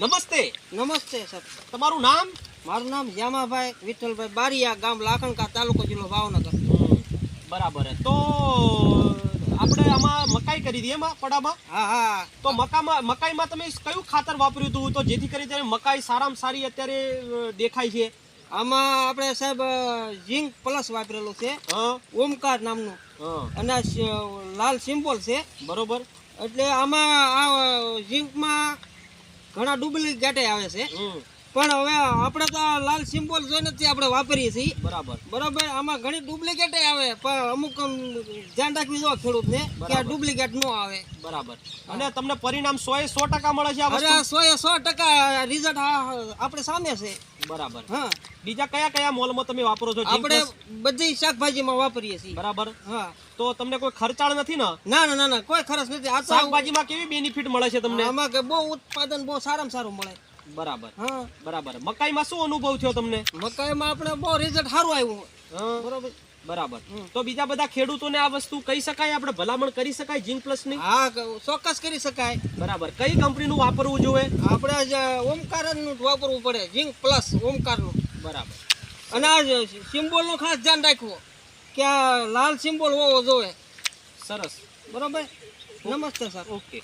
નમસ્તે. નમસ્તે સર. તમારું નામ? મારું નામ યામાભાઈ વિઠ્ઠલભાઈ બારિયા ગામ લાખણકા તાલુકો જિલ્લો ભાવનગર. બરાબર તો આપણે આમાં મકાઈ કરી હતી એમાં પડામાં હા હા. તો મકામાં મકાઈમાં તમે કયું ખાતર વાપર્યું હતું? તો જેથી કરી ત્યારે મકાઈ સારામાં સારી અત્યારે દેખાય છે. આમાં આપણે સાહેબ ઝીંક પ્લસ વાપરેલું છે. ઓમકાર નામનું. અને લાલ સિમ્બોલ છે. બરોબર. એટલે આમાં આ ઝીંકમાં ઘણા ડુપ્લિકેટ આવે છે. હમ. પણ હવે આપણે તો લાલ સિમ્બોલ જોઈને જ આપણે વાપરીએ છીએ. બરાબર. બરાબર? આમાં ઘણી ડુપ્લિકેટ આવે પણ અમુક ધ્યાન રાખવી જો ખેડૂતને કે આ ડુપ્લિકેટ ન આવે. બરાબર. અને તમને પરિણામ સો એ સો ટકા મળે છે આ અરે સો એ સો ટકા રિઝલ્ટ આપણે સામે છે. બરાબર. હા. બીજા કયા કયા મોલમાં તમે વાપરો છો? આપણે? બધી શાકભાજીમાં વાપરીએ છીએ. બરાબર. હા. તો તમને કોઈ ખર્ચાળ નથી ને? ના ના ના કોઈ ખર્ચ નથી. આ શાકભાજીમાં કેવી બેનિફિટ મળે છે તમને? આમાં કે બહુ ઉત્પાદન બહુ સારામાં સારું મળે. બરાબર. હા. બરાબર. મકાઈમાં શું અનુભવ થયો તમને? મકાઈમાં આપણે બહુ રિઝલ્ટ સારું આવ્યું. હા, બરોબર. બરાબર. તો બીજા બધા ખેડૂતોને આ વસ્તુ કહી શકાય? આપણે ભલામણ કરી શકાય જીન પ્લસની? હા ચોક્કસ કરી શકાય. બરાબર. કઈ કંપનીનું વાપરવું જોઈએ? આપણે ઓમકારનું વાપરવું પડે. જીંક પ્લસ ઓમકારનું. બરાબર. અને આ સિમ્બોલનું ખાસ ધ્યાન રાખવું કે લાલ સિમ્બોલ હોવો જોઈએ. સરસ. બરોબર? નમસ્તે સર. ઓકે.